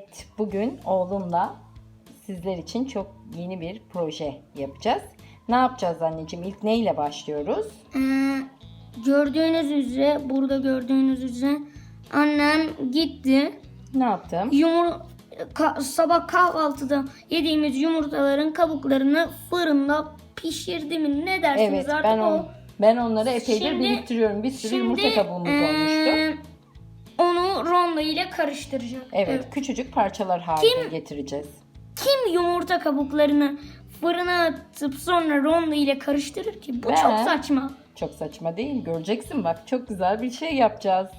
Evet, bugün oğlumla sizler için çok yeni bir proje yapacağız. Ne yapacağız anneciğim? İlk neyle başlıyoruz? Ee, gördüğünüz üzere burada gördüğünüz üzere annem gitti. Ne yaptım? Yumur ka- sabah kahvaltıda yediğimiz yumurtaların kabuklarını fırında pişirdi mi ne dersiniz Evet, artık ben o on, ben onları epeydir Şimdi- biriktiriyorum. Bir sürü yumurta kabuğumuz ee, olmuştu. Ronda ile karıştıracak. Evet, küçücük parçalar haline getireceğiz. Kim yumurta kabuklarını fırına atıp sonra ronda ile karıştırır ki? Bu Ben- çok saçma. Çok saçma değil. Göreceksin bak çok güzel bir şey yapacağız.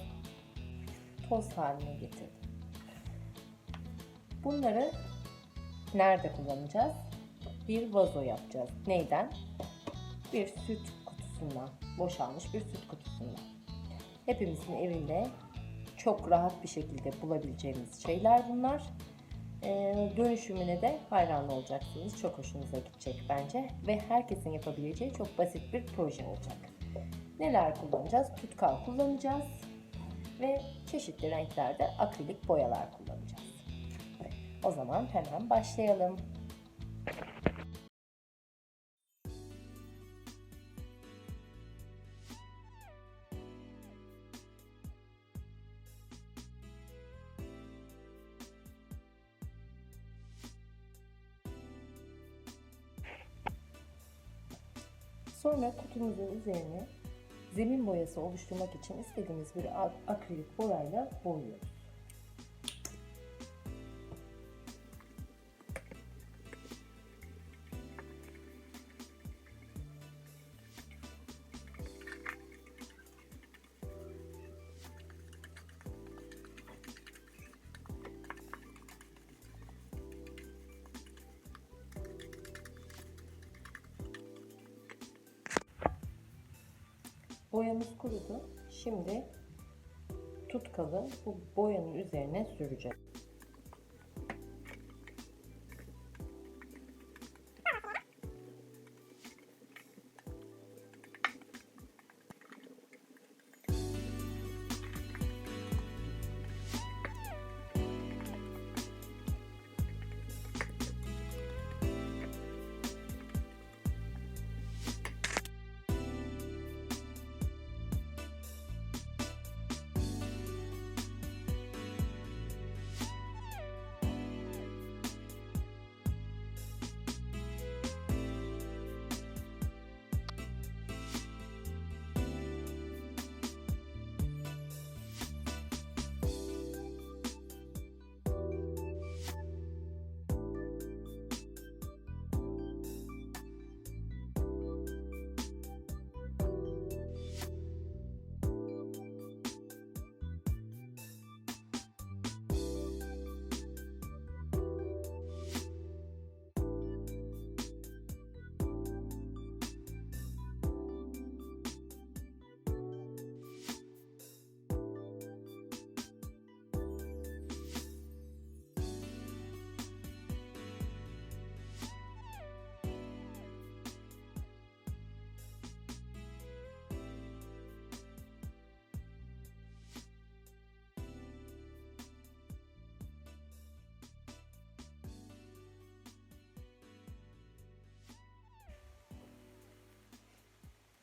Toz haline getirdim. Bunları nerede kullanacağız? Bir vazo yapacağız. Neyden? Bir süt kutusundan. Boşalmış bir süt kutusundan. Hepimizin evinde çok rahat bir şekilde bulabileceğimiz şeyler bunlar. Ee, dönüşümüne de hayran olacaksınız. Çok hoşunuza gidecek bence. Ve herkesin yapabileceği çok basit bir proje olacak. Neler kullanacağız? Tutkal kullanacağız. Ve çeşitli renklerde akrilik boyalar kullanacağız. O zaman hemen başlayalım. Sonra kutumuzun üzerine zemin boyası oluşturmak için istediğimiz bir ak- akrilik boyayla boyuyoruz. Boyamız kurudu. Şimdi tutkalı bu boyanın üzerine süreceğiz.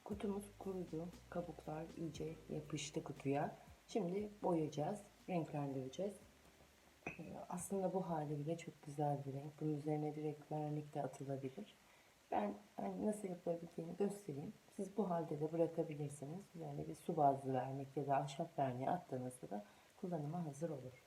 Kutumuz kurudu. Kabuklar iyice yapıştı kutuya. Şimdi boyayacağız, renklendireceğiz. Ee, Aslında bu hali bile çok güzel bir renk. Bunun üzerine direkt vernik de atılabilir. Ben hani nasıl yapılabildiğini göstereyim. Siz bu halde de bırakabilirsiniz. Üzerine bir su bazlı vernik ya da ahşap verniği attığınızda da kullanıma hazır olur.